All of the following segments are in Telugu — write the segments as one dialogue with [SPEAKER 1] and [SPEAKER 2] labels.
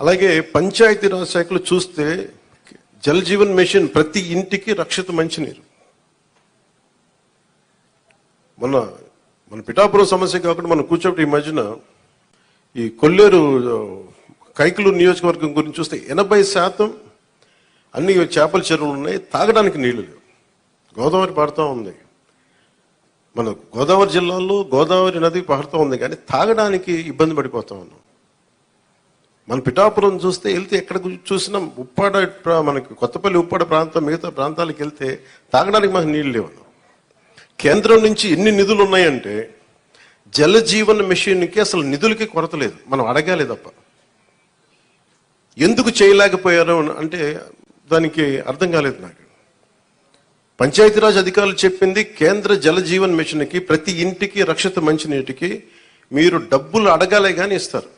[SPEAKER 1] అలాగే పంచాయతీరాజ్ శాఖలు చూస్తే జల్ జీవన్ మిషన్ ప్రతి ఇంటికి రక్షిత మంచినీరు. మన మన పిఠాపురం సమస్య కాకుండా మనం కూర్చోబెట్టి ఈ మధ్యన ఈ కొల్లేరు కైకలూరు నియోజకవర్గం గురించి చూస్తే ఎనభై శాతం అన్ని చేపల చెరువులు ఉన్నాయి తాగడానికి నీళ్ళు లేవు. గోదావరి పారుతూ ఉంది. మన గోదావరి జిల్లాలో గోదావరి నది పారుతూ ఉంది కానీ తాగడానికి ఇబ్బంది పడిపోతా ఉన్నాం. మన పిఠాపురం చూస్తే వెళ్తే ఎక్కడ చూసినా ఉప్పాడ మనకి కొత్తపల్లి ఉప్పాడ ప్రాంతం మిగతా ప్రాంతాలకు వెళ్తే తాగడానికి మాకు నీళ్ళు లేవు. కేంద్రం నుంచి ఎన్ని నిధులు ఉన్నాయంటే జల జీవన మిషన్కి అసలు నిధులకి కొరత లేదు. మనం అడగాలి తప్ప. ఎందుకు చేయలేకపోయారు అంటే దానికి అర్థం కాలేదు నాకు. పంచాయతీరాజ్ అధికారులు చెప్పింది కేంద్ర జల జీవన్ మిషన్కి ప్రతి ఇంటికి రక్షిత మంచినీటికి మీరు డబ్బులు అడగాలే కానీ ఇస్తారు.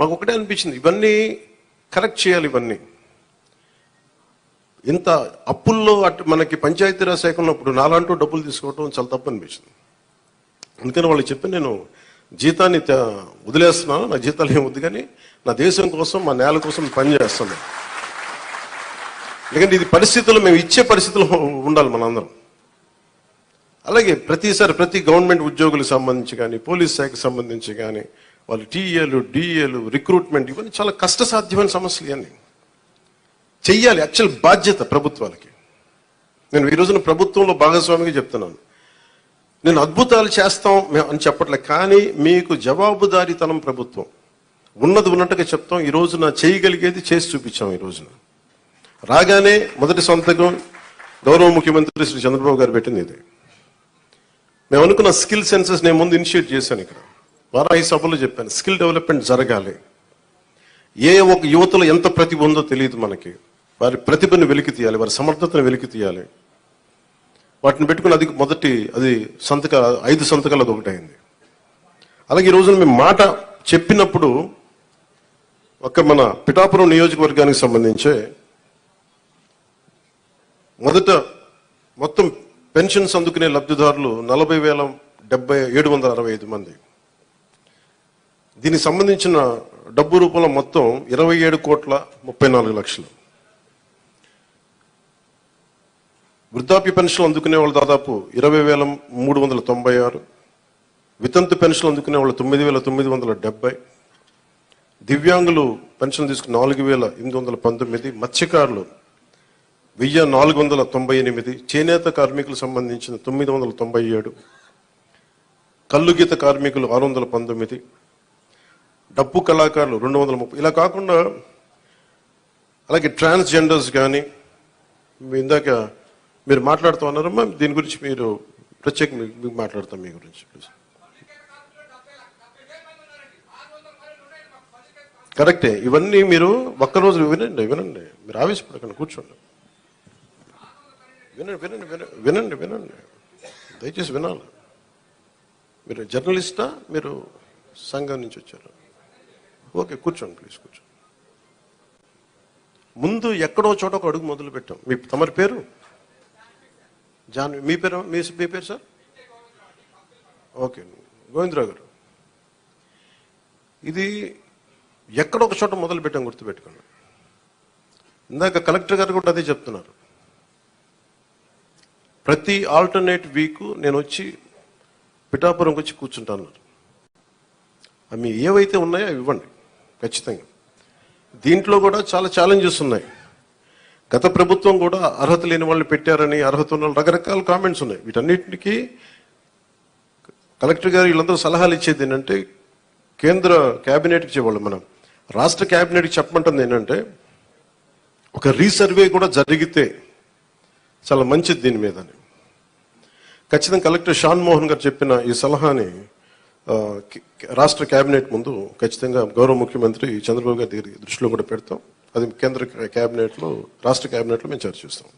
[SPEAKER 1] మాకు ఒకటే అనిపించింది. ఇవన్నీ కరెక్ట్ చేయాలి ఇవన్నీ. ఇంత అప్పుల్లో అటు మనకి పంచాయతీరాజ్ శాఖ ఉన్నప్పుడు నాలంటూ డబ్బులు తీసుకోవటం చాలా తప్పు అనిపించింది. అందుకని వాళ్ళు చెప్పి నేను జీతాన్ని వదిలేస్తున్నాను. నా జీతాలు ఏమి వద్దు కానీ నా దేశం కోసం మా నేల కోసం పని చేస్తాను. ఎందుకంటే ఇది పరిస్థితులు మేము ఇచ్చే పరిస్థితులు ఉండాలి మనందరం. అలాగే ప్రతిసారి ప్రతి గవర్నమెంట్ ఉద్యోగులకు సంబంధించి కానీ పోలీస్ శాఖకు సంబంధించి కానీ వాళ్ళు టీఏలు డిఏలు రిక్రూట్మెంట్ ఇవన్నీ చాలా కష్టసాధ్యమైన సమస్యలు ఇవన్నీ. చెయ్యాలి యాక్చువల్ బాధ్యత ప్రభుత్వాలకి. నేను ఈ రోజున ప్రభుత్వంలో భాగస్వామిగా చెప్తున్నాను. నేను అద్భుతాలు చేస్తాం మేము అని చెప్పట్లే కానీ మీకు జవాబుదారీతనం ప్రభుత్వం. ఉన్నది ఉన్నట్టుగా చెప్తాం ఈ రోజున చేయగలిగేది చేసి చూపించాం ఈ రోజున. రాగానే మొదటి సంతకం గౌరవ ముఖ్యమంత్రి శ్రీ చంద్రబాబు గారు పెట్టింది ఇది. మేము అనుకున్న స్కిల్ సెన్సెస్ నేను ముందు ఇనిషియేట్ చేశాను ఇక్కడ. వారాహి సభలో చెప్పాను స్కిల్ డెవలప్మెంట్ జరగాలి. ఏ ఒక యువతలో ఎంత ప్రతిభ ఉందో తెలియదు మనకి. వారి ప్రతిభను వెలికి తీయాలి వారి సమర్థతను వెలికి తీయాలి. వాటిని పెట్టుకుని అది మొదటి అది సంతక ఐదు సంతకాలు అది ఒకటి అయింది. అలాగే ఈ మేము మాట చెప్పినప్పుడు ఒక మన పిఠాపురం నియోజకవర్గానికి సంబంధించే మొదట మొత్తం పెన్షన్స్ అందుకునే లబ్ధిదారులు నలభై వేల డెబ్బై ఏడు వందల అరవై ఐదు మంది. దీనికి సంబంధించిన డబ్బు రూపంలో మొత్తం ఇరవై ఏడు కోట్ల ముప్పై నాలుగు లక్షలు. వృద్ధాప్య పెన్షన్లు అందుకునే వాళ్ళు దాదాపు ఇరవై వేల మూడు వందల తొంభై ఆరు. వితంతు పెన్షన్ అందుకునే వాళ్ళు తొమ్మిది వేల తొమ్మిది వందల డెబ్బై దివ్యాంగులు పెన్షన్ తీసుకుని నాలుగు వేల ఎనిమిది వందల పంతొమ్మిది. మత్స్యకారులు వెయ్యి నాలుగు వందల తొంభై ఎనిమిది. చేనేత కార్మికులకు సంబంధించిన తొమ్మిది వందల తొంభై ఏడు. కల్లుగీత కార్మికులు ఆరు వందల పంతొమ్మిది. డప్పు కళాకారులు రెండు వందల ముప్పై ఇలా కాకుండా అలాగే ట్రాన్స్జెండర్స్ కానీ మీ ఇందాక మీరు మాట్లాడుతూ ఉన్నారమ్మా దీని గురించి మీరు ప్రత్యేక మీకు మాట్లాడతాం మీ గురించి ప్లీజ్ కరెక్టే ఇవన్నీ మీరు ఒక్కరోజు వినండి వినండి మీరు ఆవేశపడకండి కూర్చోండి. వినండి వినండి వినండి వినండి వినండి. దయచేసి వినాలి. మీరు జర్నలిస్టా మీరు సంఘం నుంచి వచ్చారు? ఓకే కూర్చోండి ప్లీజ్ కూర్చోండి. ముందు ఎక్కడో చోట ఒక అడుగు మొదలు పెట్టాం మీ తమరి పేరు? జాన్ మీ పేరు? మీ మీ పేరు సార్ ఓకే గోవిందరావు గారు. ఇది ఎక్కడో ఒక చోట మొదలు పెట్టాం గుర్తుపెట్టుకోండి. ఇందాక కలెక్టర్ గారు కూడా అదే చెప్తున్నారు. ప్రతి ఆల్టర్నేట్ వీక్ నేను వచ్చి పిఠాపురంకి వచ్చి కూర్చుంటాను అవి ఏవైతే ఉన్నాయో అవి ఇవ్వండి. ఖచ్చితంగా. దీంట్లో కూడా చాలా ఛాలెంజెస్ ఉన్నాయి. గత ప్రభుత్వం కూడా అర్హత లేని వాళ్ళని పెట్టారని అర్హత ఉన్న రకరకాల కామెంట్స్ ఉన్నాయి. వీటన్నిటికీ కలెక్టర్ గారు వీళ్ళందరూ సలహాలు ఇచ్చేది ఏంటంటే కేంద్ర క్యాబినెట్కి చెప్పాలి మనం. రాష్ట్ర క్యాబినెట్కి చెప్పమంటుంది ఏంటంటే ఒక రీసర్వే కూడా జరిగితే చాలా మంచిది దీని మీద ఖచ్చితంగా కలెక్టర్ షాన్ మోహన్ గారు చెప్పిన ఈ సలహాని రాష్ట్ర కేబినెట్ ముందు ఖచ్చితంగా గౌరవ ముఖ్యమంత్రి చంద్రబాబు గారి దగ్గర దృష్టిలో కూడా పెడతాం. అది కేంద్ర కేబినెట్లో రాష్ట్ర కేబినెట్లో మేము చర్చిస్తాం.